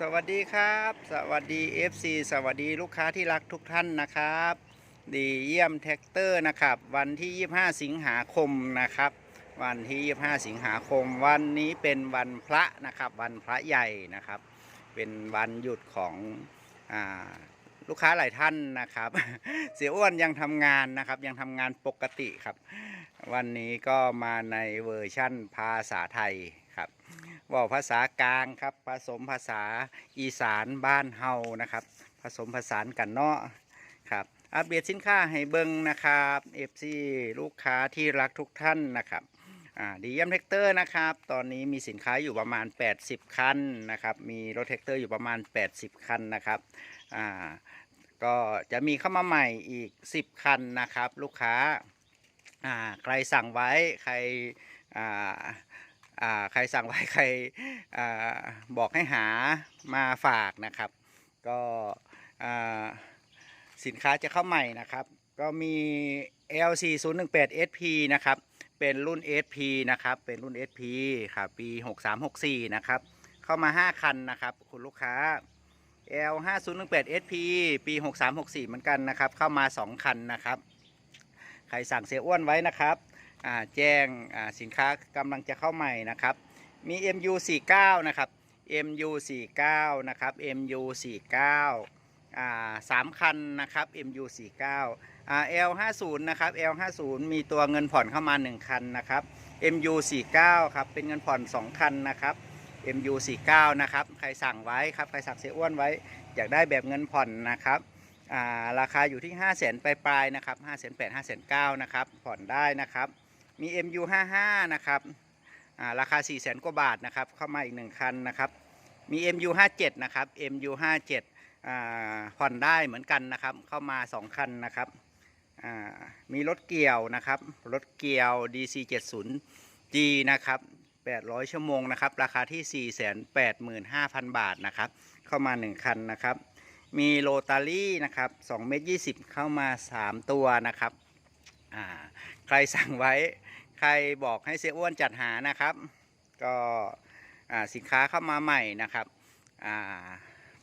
สวัสดีครับ สวัสดี FC สวัสดีลูกค้าที่รักทุกท่านนะครับ ดีเยี่ยมแท็กเตอร์นะครับ วันที่ 25 สิงหาคมนะครับ วันที่ 25 สิงหาคม วันนี้เป็นวันพระนะครับ วันพระใหญ่นะครับ เป็นวันหยุดของอาลูกค้าหลายท่านนะครับ เสียอ้วนยังทำงานนะครับ ยังทำงานปกติครับ วันนี้ก็มาในเวอร์ชั่นภาษาไทยครับ ว่าภาษากลางครับผสมภาษาอีสานบ้านเฮานะครับ ผสมผสานกันเนาะครับอัปเดตสินค้าให้เบิ้งนะครับเอฟซีลูกค้าที่รักทุกท่านนะครับอ่าดีเยี่ยมแท็กเตอร์นะครับ ตอนนี้มีสินค้าอยู่ประมาณ 80 คันนะครับ มีรถแท็กเตอร์อยู่ประมาณ 80 คันนะครับอ่าก็จะมีเข้ามาใหม่อีก 10 คันนะครับ ลูกค้าอ่าใครสั่งไว้ใครอ่า ใครสั่งไว้ใครอบอกให้หามาฝากนะครับ ก็สินค้าจะเข้าใหม่นะครับ ก็มี LC 0 1 8 SP นะครับ เป็นรุ่น SP นะครับ เป็นรุ่น SP ครับปี 6364 นะครับ เข้ามา 5 คันนะครับ คุณลูกค้า L 5 0 1 8 SP ปี 6364 เหมือนกันนะครับ เข้ามา 2 คันนะครับ ใครสั่งเสียอ้วนไว้นะครับ แจ้งสินค้ากำลังจะเข้าใหม่นะครับ มี MU 49 นะครับ MU 49 นะครับ MU 49อ่าสามคันนะครับ MU 49อ่า L 50 นะครับ L 50 มีตัวเงินผ่อนเข้ามา 1 คันนะครับ MU 49 ครับเป็นเงินผ่อน 2 คันนะครับ MU 49 นะครับใครสั่งไว้ครับใครสั่งเสียอ้วนไว้ อยากได้แบบเงินผ่อนนะครับราคาอยู่ที่ 5 0 0 0 0 0ปลายๆนะครับ5 8 0 0 0 5 9 0 0นะครับผ่อนได้นะครับ มี MU 55 นะครับราคา 4 0 0 0 0 0กว่าบาทนะครับ เข้ามาอีก 1 คันนะครับ มี MU 57 นะครับ MU 57อ่าผ่อนได้เหมือนกันนะครับ เข้ามา 2 คันนะครับ มีรถเกี่ยวนะครับ รถเกี่ยว DC 70G นะครับ 800 ชั่วโมงนะครับ ราคาที่ 485,000 บาทนะครับ เข้ามา 1 คันนะครับ มีโรตารี่นะครับ2เมตร20 เข้ามา 3 ตัวนะครับ อ่า รสั่งไว้ ใครบอกให้เสียอ้วนจัดหานะครับ ก็สินค้าเข้ามาใหม่นะครับา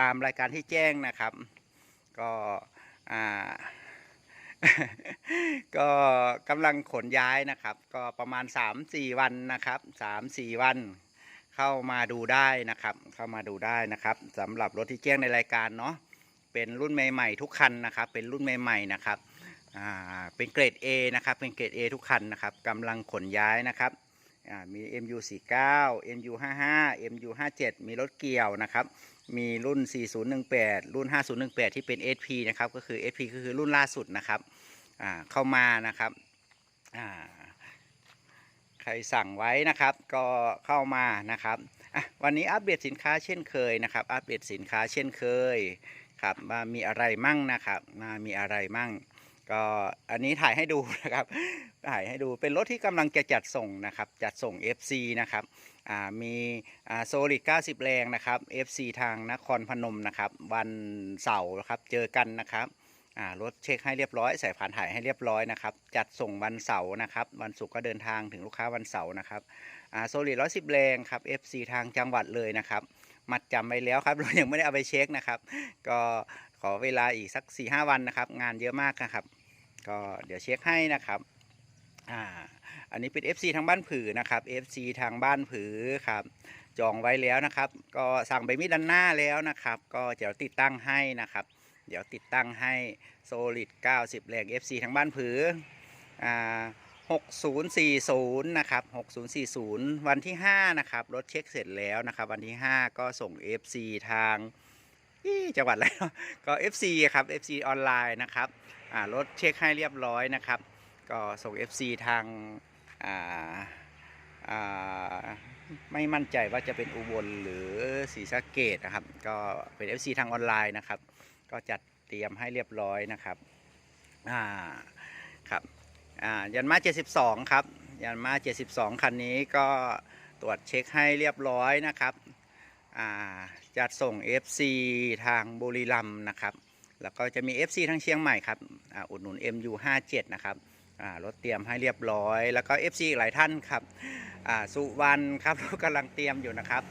ตามรายการที่แจ้งนะครับ ก็ก็กำลังขนย้ายนะครับ ก็ประมาณ 3-4 วันนะครับ 3-4 วันเข้ามาดูได้นะครับ เข้ามาดูได้นะครับสำหรับรถที่แจ้งในรายการเนาะเป็นรุ่นใหม่ๆทุกคันนะครับ เป็นรุ่นใหม่ๆนะครับ อ่าเป็นเกรด A นะครับเป็นเกรด A ทุกคันนะครับกำลังขนย้ายนะครับอ่ามี MU 49 MU 55 MU 57 มีรถเกี่ยวนะครับมีรุ่น 4018 รุ่น 5018 ที่เป็น SP นะครับก็คือ SP ก็คือรุ่นล่าสุดนะครับอ่าเข้ามานะครับอ่าใครสั่งไว้นะครับก็เข้ามานะครับวันนี้อัปเดตสินค้าเช่นเคยนะครับ อัปเดตสินค้าเช่นเคยครับว่ามีอะไรมั่งนะครับมามีอะไรมั่ง ก็อันนี้ถ่ายให้ดูนะครับถ่ายให้ดูเป็นรถที่กำลังจะจัดส่งนะครับ จัดส่ง FC นะครับมีโซลิด90 แรงนะครับ FC ทางนครพนมนะครับ วันเสาร์นะครับเจอกันนะครับรถเช็คให้เรียบร้อยใส่ผ่านถ่ายให้เรียบร้อยนะครับ จัดส่งวันเสาร์นะครับ วันศุกร์ก็เดินทางถึงลูกค้าวันเสาร์นะครับโซลิด110 แรงครับ FC ทางจังหวัดเลยนะครับ มัดจำไว้แล้วครับเรายังไม่ได้เอาไปเช็คนะครับ ก็ขอเวลาอีกสัก4ีหวันนะครับ งานเยอะมากนะครับ ก็เดี๋ยวเช็คให้นะครับอ่าอันนี้เป็น FC ทางบ้านผือนะครับ FC ทางบ้านผือครับจองไว้แล้วนะครับ ก็สั่งไปมิดันหน้าแล้วนะครับ ก็เดี๋ยวติดตั้งให้นะครับ เดี๋ยวติดตั้งให้ Solid 90 แรง FC ทางบ้านผืออ่า6040 นะครับ 6040 วันที่ 5 นะครับ รถเช็คเสร็จแล้วนะครับ วันที่ 5 ก็ส่ง FC ทางจังหวัดอะไรก็ FC ครับ FC ออนไลน์นะครับ รถเช็คให้เรียบร้อยนะครับ ก็ส่ง FC ทางาาไม่มั่นใจว่าจะเป็นอุบลหรือศรีสะเกดนะครับ ก็เป็น FC ทางออนไลน์นะครับ ก็จัดเตรียมให้เรียบร้อยนะครับอ่าครับอ่ายันมา 72 ครับ ยันมา 72 คันนี้ก็ตรวจเช็คให้เรียบร้อยนะครับจัดส่ง FC ทางบุรีรัมย์นะครับ แล้วก็จะมี FC ทางเชียงใหม่ครับออุดหนุน MU57 นะครับรถเตรียมให้เรียบร้อย แล้วก็ FC อีกหลายท่านครับสุวรรณครับรถกำลังเตรียมอยู่นะครับ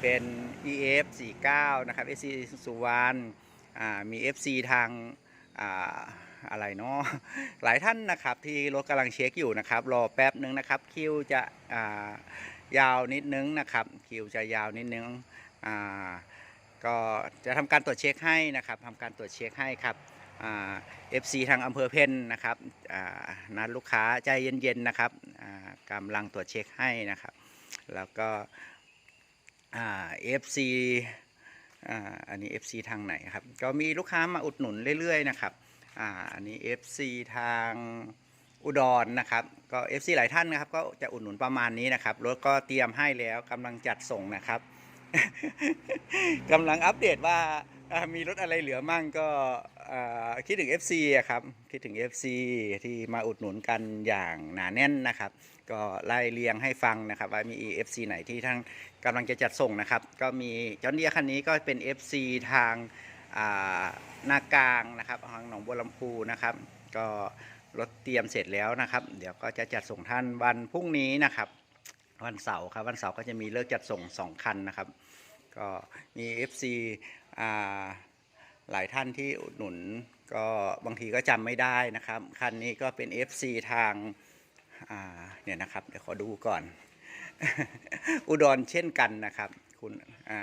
เป็น EF 49 นะครับ SC สุวรรณมี FC ทางอะไรเนาะหลายท่านนะครับที่รถกำลังเช็คอยู่นะครับ รอแป๊บนึงนะครับคิวจะยาวนิดนึงนะครับคิวจะยาวนิดนึงอ่า ก็จะทำการตรวจเช็คให้นะครับทำการตรวจเช็คให้ครับเอ่า FC ทางอำเภอเพนนะครับนัดลูกค้าใจเย็นๆนะครับอ่ากำลังตรวจเช็คให้นะครับ แล้วก็เอ่า FC อ่าอันนี้ FC ทางไหนครับ ก็มีลูกค้ามาอุดหนุนเรื่อยๆนะครับอ,อันนี้ FC ทางอุดรนะครับ ก็ FC หลายท่านนะครับ ก็จะอุดหนุนประมาณนี้นะครับ รถก็เตรียมให้แล้วกำลังจัดส่งนะครับ กำลังอัปเดตว่ามีรถอะไรเหลือมั่งก็คิดถึง FC อะครับ คิดถึง FC ที่มาอุดหนุนกันอย่างหนาแน่นนะครับ ก็ไล่เรียงให้ฟังนะครับว่ามี FC ไหนที่ทั้งกำลังจะจัดส่งนะครับ ก็มีจอนเดียคันนี้ก็เป็น FC ทางาหนากลางนะครับทางหนองบัวลำพูนะครับ ก็รถเตรียมเสร็จแล้วนะครับ เดี๋ยวก็จะจัดส่งท่านวันพรุ่งนี้นะครับ วันเสาร์ครับวันเสาร์ก็จะมีเลิกจัดส่งสองคันนะครับ ก็มี FC อ่าหลายท่านที่อุดหนุนก็บางทีก็จำไม่ได้นะครับ คันนี้ก็เป็น FC ทางอ่าเนี่ยนะครับ เดี๋ยวขอดูก่อน อุดรเช่นกันนะครับคุณอ่า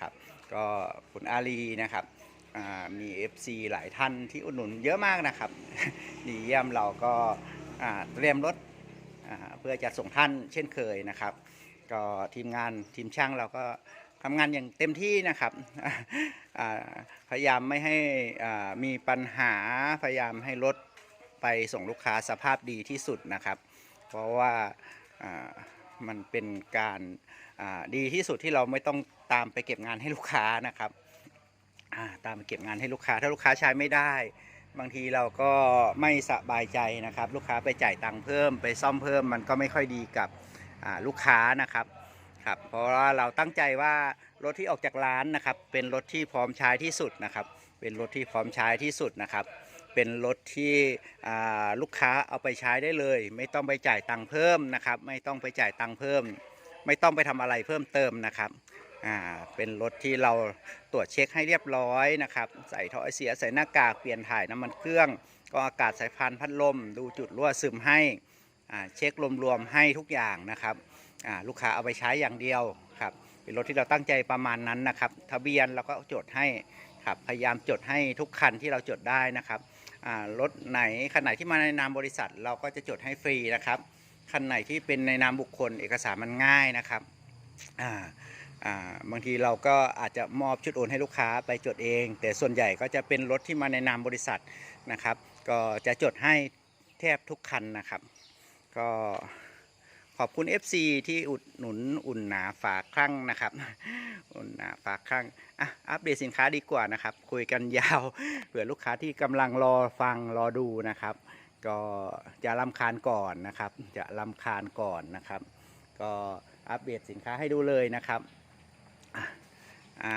ครับก็คุณอาลีนะครับอ่ามี FC หลายท่านที่อุดหนุนเยอะมากนะครับ ดีเยี่ยมเราก็อ่าเตรียมรถ เพื่อจะส่งท่านเช่นเคยนะครับ ก็ทีมงานทีมช่างเราก็ทำงานอย่างเต็มที่นะครับพยายามไม่ให้มีปัญหาพยายามให้รถไปส่งลูกค้าสภาพดีที่สุดนะครับ เพราะว่ามันเป็นการดีที่สุดที่เราไม่ต้องตามไปเก็บงานให้ลูกค้านะครับตามไปเก็บงานให้ลูกค้า ถ้าลูกค้าใช้ไม่ได้ บางทีเราก็ไม่สบายใจนะครับ ลูกค้าไปจ่ายตังค์เพิ่ม ไปซ่อมเพิ่มมันก็ไม่ค่อยดีกับลูกค้านะครับครับเพราะว่าเราตั้งใจว่ารถที่ออกจากร้านนะครับ เป็นรถที่พร้อมใช้ที่สุดนะครับ เป็นรถที่พร้อมใช้ที่สุดนะครับ เป็นรถที่ลูกค้าเอาไปใช้ได้เลย ไม่ต้องไปจ่ายตังค์เพิ่มนะครับ ไม่ต้องไปจ่ายตังค์เพิ่ม ไม่ต้องไปทำอะไรเพิ่มเติมนะครับ อ่าเป็นรถที่เราตรวจเช็คให้เรียบร้อยนะครับใส่ท่อไอเสียใส่หน้ากากเปลี่ยนถ่ายน้ำมันเครื่องก็อากาศสายพานพัดลม ดูจุดรั่วซึมให้อ่าเช็ครวมๆให้ทุกอย่างนะครับอ่าลูกค้าเอาไปใช้อย่างเดียวครับเป็นรถที่เราตั้งใจประมาณนั้นนะครับ ทะเบียนเราก็จดให้ครับพยายามจดให้ทุกคันที่เราจดได้นะครับรถไหนคันไหนที่มาในนามบริษัทเราก็จะจดให้ฟรีนะครับคันไหนที่เป็นในนามบุคคลเอกสารมันง่ายนะครับอ่า บางทีเราก็อาจจะมอบชุดโอนให้ลูกค้าไปจดเอง แต่ส่วนใหญ่ก็จะเป็นรถที่มาในนามบริษัทนะครับ ก็จะจดให้แทบทุกคันนะครับ ก็ขอบคุณ FC ที่อุดหนุนอุ่นหนาฝากคลั่งนะครับ อุ่นหนาฝากคลั่งอะอัปเดตสินค้าดีกว่านะครับ คุยกันยาวเผื่อลูกค้าที่กำลังรอฟังรอดูนะครับ ก็จะลำคาญก่อนนะครับ จะลำคาญก่อนนะครับ ก็อัปเดตสินค้าให้ดูเลยนะครับ อ่า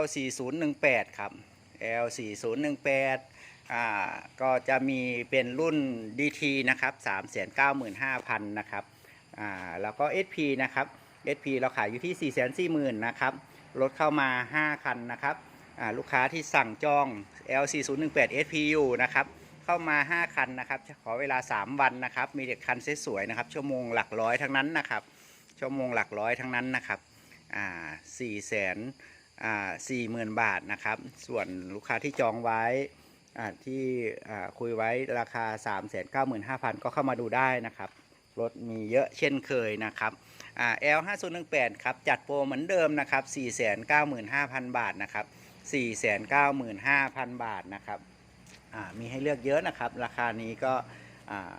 L 4 0 1 8ครับ L 4 0 1 8อ่าก็จะมีเป็นรุ่น DT นะครับ 3 9 5 0 0 0 นะครับอ่าแล้วก็ SP นะครับ SP เราขายอยู่ที่ 4 4 0 0 0 0 นะครับรถเข้ามา 5 คันนะครับอ่าลูกค้าที่สั่งจอง L 4 0 1 8 SP อยู่นะครับเข้ามา 5 คันนะครับ ขอเวลา 3 วันนะครับ มีเด็กคันสวยๆนะครับ ชั่วโมงหลักร้อยทั้งนั้นนะครับ ชั่วโมงหลักร้อยทั้งนั้นนะครับ อ่าสี่แสนอ่าสี่หมื่นบาทนะครับ ส่วนลูกค้าที่จองไว้อ่าที่อ่าคุยไว้ราคา3 9 5 0 0 0ก็เข้ามาดูได้นะครับรถมีเยอะเช่นเคยนะครับอ่า L 5 0 1 8ครับ จัดโปรเหมือนเดิมนะครับ4 9 5 0 0 0 บาทนะครับ4 9 5 0 0 0 บาทนะครับอ่ามีให้เลือกเยอะนะครับ ราคานี้ก็อ่า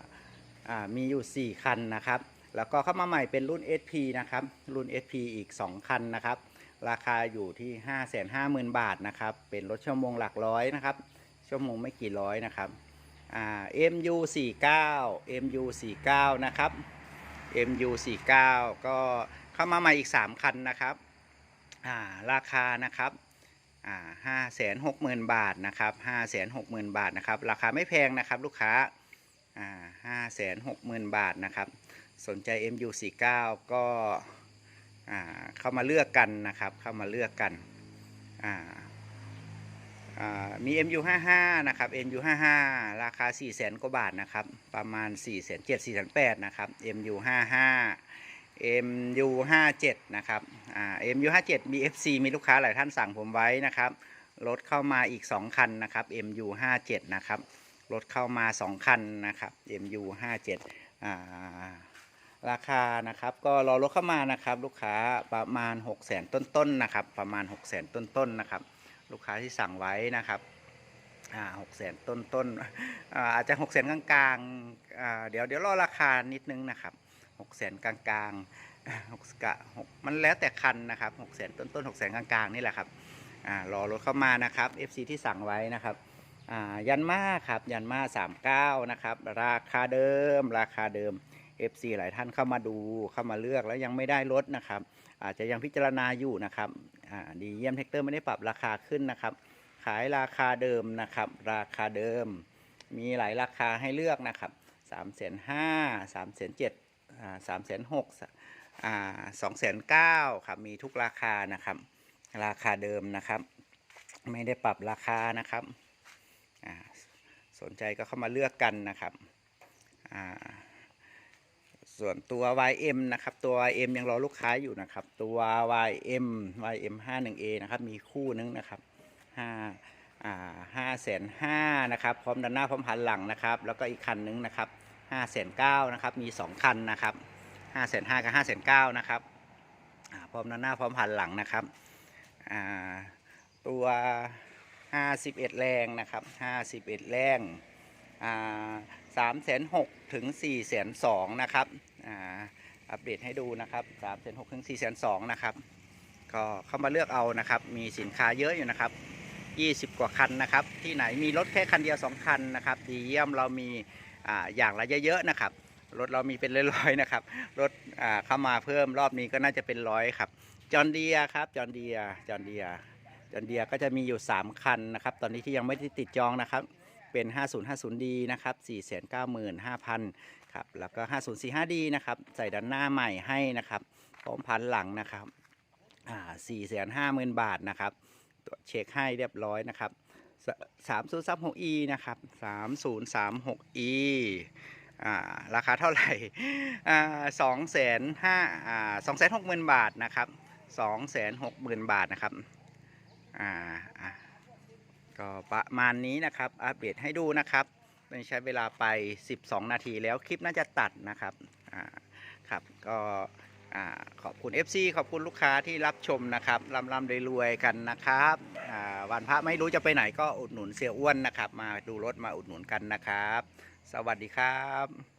อ่ามีอยู่ 4 คันนะครับ แล้วก็เข้ามาใหม่เป็นรุ่น SP นะครับ รุ่น SP อีก 2 คันนะครับ ราคาอยู่ที่ 550,000 บาทนะครับ เป็นรถชั่วโมงหลักร้อยนะครับ ชั่วโมงไม่กี่ร้อยนะครับอ่า MU 49 MU 49นะครับ MU 49ก็เข้ามาใหม่อีก 3 คันนะครับอ่าราคานะครับอ่าห้าแสนหกหมื่นบาทนะครับห้าแสนหกหมื่นบาทนะครับ ราคาไม่แพงนะครับลูกค้าอ่าห้าแสนหกหมื่นบาทนะครับ สนใจ MU49 ก็อ่าเข้ามาเลือกกันนะครับ เข้ามาเลือกกันอ่าอ่ามี MU55 นะครับ MU55 ราคา 4 0 0แสนกว่าบาทนะครับ ประมาณ 4 7 0 0 0 4 8 0 0นะครับ MU55 MU57 นะครับอ่า MU57 มี FC มีลูกค้าหลายท่านสั่งผมไว้นะครับ รถเข้ามาอีก 2 คันนะครับ MU57 นะครับ รถเข้ามา 2 คันนะครับ MU57 อ่า ราคานะครับ ก็รอรถเข้ามานะครับ ลูกค้าประมาณ 6 0 0 0 0ต้นๆนะครับ ประมาณ 6 0 0 0 0 0ต้นๆนะครับ ลูกค้าที่สั่งไว้นะครับอ่าหกแสนต้นต้นๆอ่าอาจจะหกแสนกลางๆอ่าเดี๋ยวเดี๋ยวรอราคานิดนึงนะครับหกแสนกลางๆหกกะหกมันแล้วแต่คันนะครับหกแสนต้นต้นหกแสนกลางๆนี่แหละครับอ่ารอรถเข้ามานะครับ FC ที่สั่งไว้นะครับอ่ายันมาครับยันมาสามเก้านะครับ ราคาเดิมราคาเดิม FC หลายท่านเข้ามาดูเข้ามาเลือกแล้วยังไม่ได้ลดนะครับ อาจจะยังพิจารณาอยู่นะครับดีเยี่ยมแท็กเตอร์ไม่ได้ปรับราคาขึ้นนะครับ ขายราคาเดิมนะครับ ราคาเดิม มีหลายราคาให้เลือกนะครับสามแสนห้าสามแสนเจ็ดสามแสนหกสองแสนเก้าครับมีทุกราคานะครับ ราคาเดิมนะครับ ไม่ได้ปรับราคานะครับสนใจก็เข้ามาเลือกกันนะครับอ่า ส่วนตัว YM นะครับ ตัว YM ยังรอลูกค้าอยู่นะครับ ตัว YM YM 51A นะครับ มีคู่นึงนะครับ5อ่า5แสน5นะครับ พร้อมด้านหน้าพร้อมหันหลังนะครับ แล้วก็อีกคันนึงนะครับ5แสน9นะครับ มี2คันนะครับ5แสน5กับ5แสน9นะครับพร้อมด้านหน้าพร้อมหันหลังนะครับอ่าตัว 51 แรงนะครับ 51 แรงอ่าสามแสนหกถึงสี่แสนสองนะครับ อัปเดตให้ดูนะครับสามแสนหกถึงสี่แสนสองนะครับ ก็เข้ามาเลือกเอานะครับ มีสินค้าเยอะอยู่นะครับยี่สิบกว่าคันนะครับ ที่ไหนมีรถแค่คันเดียวสองคันนะครับดีเยี่ยมเรามีออย่างละเยอะๆนะครับ รถเรามีเป็นร้อยๆนะครับ รถเข้ามาเพิ่มรอบนี้ก็น่าจะเป็นร้อยครับ จอห์นเดียครับจอห์นเดียจอห์นเดียจอห์นเดียก็จะมีอยู่ 3 คันนะครับ ตอนนี้ที่ยังไม่ได้ติดจองนะครับ เป็น 5050D นะครับ 495,000 ครับ แล้วก็ 5045D นะครับ ใส่ด้านหน้าใหม่ให้นะครับพร้อมพันหลังนะครับอ่า450,000 บาทนะครับตรวจเช็คให้เรียบร้อยนะครับ 3036E นะครับ 3036E อ่าราคาเท่าไหร่สองแสนห้าสองแสนหกหมื่นบาทนะครับสองแสนหกหมื่นบาทนะครับ อ่า ก็ประมาณนี้นะครับ อัปเดตให้ดูนะครับไม่ใช้เวลาไป 12 นาทีแล้วคลิปน่าจะตัดนะครับอ่าครับก็อ่าขอบคุณ FC ขอบคุณลูกค้าที่รับชมนะครับร่ำร่ำรวยๆกันนะครับอ่าวันพระไม่รู้จะไปไหนก็อุดหนุนเสียอ้วนนะครับ มาดูรถมาอุดหนุนกันนะครับ สวัสดีครับ